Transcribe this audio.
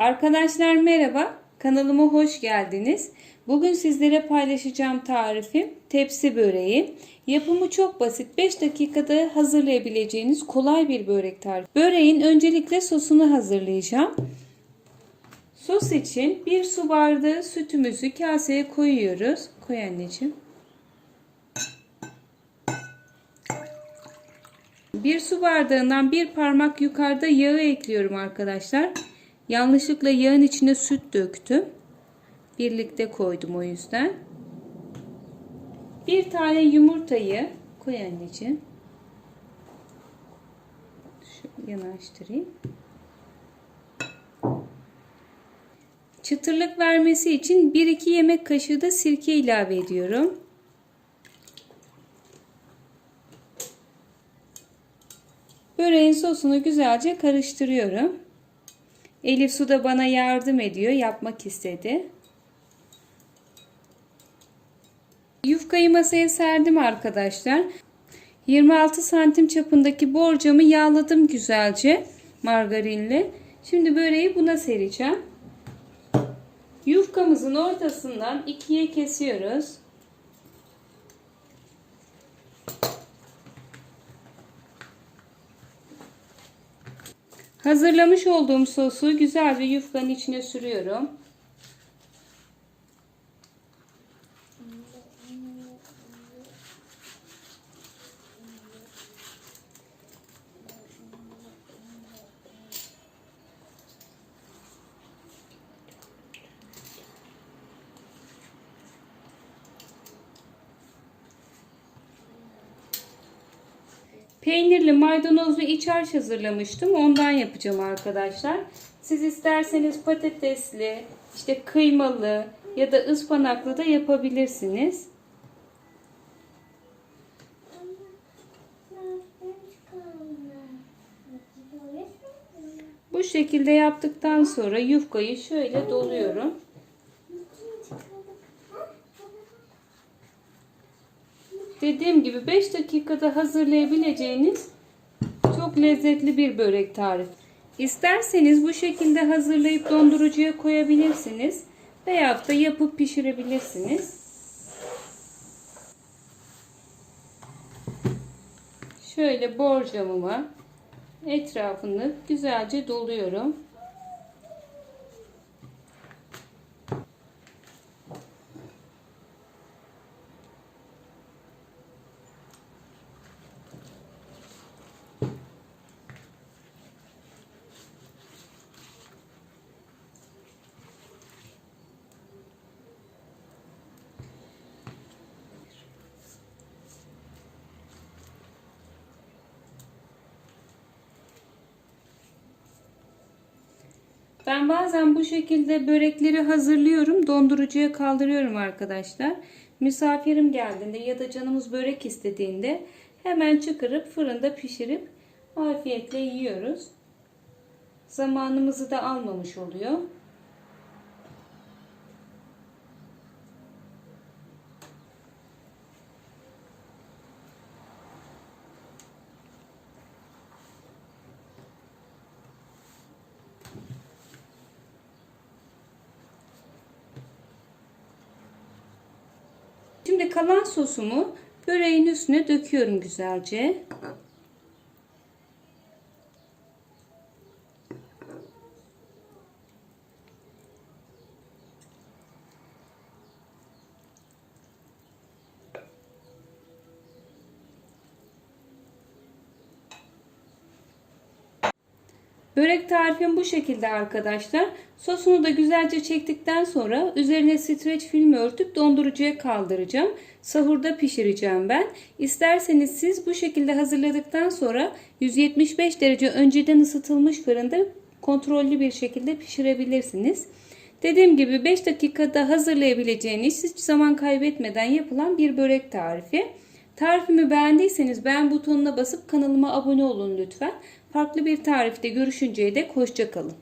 Arkadaşlar merhaba, kanalıma hoş geldiniz. Bugün sizlere paylaşacağım tarifim tepsi böreği. Yapımı çok basit, 5 dakikada hazırlayabileceğiniz kolay bir börek tarifi. Böreğin öncelikle sosunu hazırlayacağım. Sos için 1 su bardağı sütümüzü kaseye koyuyoruz. Koy anneciğim. 1 su bardağından bir parmak yukarıda yağı ekliyorum arkadaşlar. Yanlışlıkla yağın içine süt döktüm. Birlikte koydum o yüzden. Bir tane yumurtayı koy anneciğim. Şu yanaştırayım. Çıtırlık vermesi için 1-2 yemek kaşığı da sirke ilave ediyorum. Böreğin sosunu güzelce karıştırıyorum. Elif Su da bana yardım ediyor. Yapmak istedi. Yufkayı masaya serdim arkadaşlar. 26 santim çapındaki borcamı yağladım güzelce margarinle. Şimdi böreği buna sereceğim. Yufkamızın ortasından ikiye kesiyoruz. Hazırlamış olduğum sosu güzel bir yufkanın içine sürüyorum. Peynirli maydanozlu iç harç hazırlamıştım. Ondan yapacağım arkadaşlar. Siz isterseniz patatesli, işte kıymalı ya da ıspanaklı da yapabilirsiniz. Bu şekilde yaptıktan sonra yufkayı şöyle doluyorum. Dediğim gibi 5 dakikada hazırlayabileceğiniz çok lezzetli bir börek tarifi. İsterseniz bu şekilde hazırlayıp dondurucuya koyabilirsiniz. Veyahut da yapıp pişirebilirsiniz. Şöyle borcamıma etrafını güzelce doluyorum. Ben bazen bu şekilde börekleri hazırlıyorum. Dondurucuya kaldırıyorum arkadaşlar. Misafirim geldiğinde ya da canımız börek istediğinde hemen çıkarıp fırında pişirip afiyetle yiyoruz. Zamanımızı da almamış oluyor. Şimdi kalan sosumu böreğin üstüne döküyorum güzelce. Börek tarifim bu şekilde arkadaşlar. Sosunu da güzelce çektikten sonra üzerine streç filmi örtüp dondurucuya kaldıracağım. Sahurda pişireceğim ben. İsterseniz siz bu şekilde hazırladıktan sonra 175 derece önceden ısıtılmış fırında kontrollü bir şekilde pişirebilirsiniz. Dediğim gibi 5 dakikada hazırlayabileceğiniz hiç zaman kaybetmeden yapılan bir börek tarifi. Tarifimi beğendiyseniz beğen butonuna basıp kanalıma abone olun lütfen. Farklı bir tarifte görüşünceye dek hoşçakalın.